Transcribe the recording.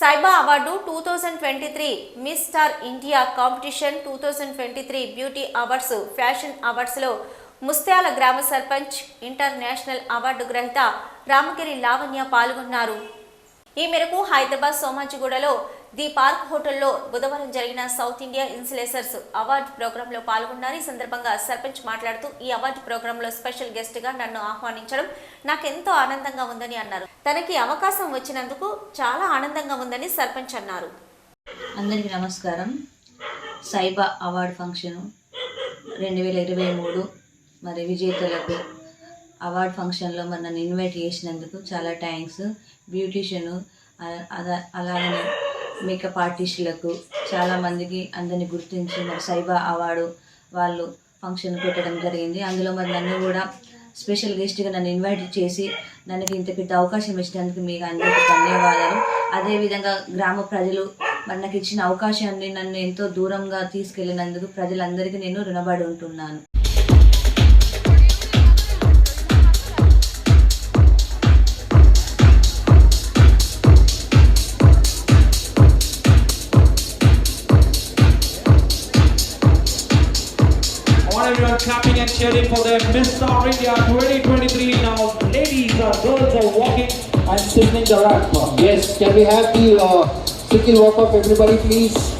సైబా award two thousand twenty three miss star India competition two thousand twenty three beauty awards fashion అవార్డ్స్లో Mustyala గ్రామ sarpanch international award గ్రహీత రామగిరి లావణ్య పాల్గొన్నారు. ఈ మేరకు Hyderabad సోమాజిగూడలో the park హోటల్లో బుధవారం జరిగిన సౌత్ ఇండియా ఇన్సులేసర్స్ అవార్డు ప్రోగ్రాంలో పాల్గొన్నారు ఈ సందర్భంగా సర్పంచ్ మాట్లాడుతూ ఈ అవార్డు ప్రోగ్రాంలో స్పెషల్ గెస్ట్గా నన్ను ఆహ్వానించడం నాకెంతో ఆనందంగా ఉందని అన్నారు. తనకి అవకాశం వచ్చినందుకు చాలా ఆనందంగా ఉందని సర్పంచ్ అన్నారు. అందరికీ నమస్కారం. సైబా అవార్డు ఫంక్షన్ రెండు వేల ఇరవై మూడు మరి విజేతలకు అవార్డ్ ఫంక్షన్లో నన్ను ఇన్వైట్ చేసినందుకు చాలా థ్యాంక్స్. బ్యూటీషియను అలాగే మేకప్ ఆర్టిస్టులకు చాలామందికి అందరిని గుర్తించి మరి సైబా అవార్డు వాళ్ళు ఫంక్షన్ పెట్టడం జరిగింది. అందులో మరి నన్ను కూడా స్పెషల్ గెస్ట్గా నన్ను ఇన్వైట్ చేసి నన్ను ఇంత పెద్ద అవకాశం ఇచ్చినందుకు మీకు అందరికీ ధన్యవాదాలు. అదేవిధంగా గ్రామ ప్రజలు మరి ఇచ్చిన అవకాశాన్ని నన్ను ఎంతో దూరంగా తీసుకెళ్ళినందుకు ప్రజలందరికీ నేను రుణపడి ఉంటున్నాను. Everyone clapping and cheering for them. Star India 2023. Now, ladies and girls are walking and singing the rap. Yes, can we have the uh, single walk of everybody, please?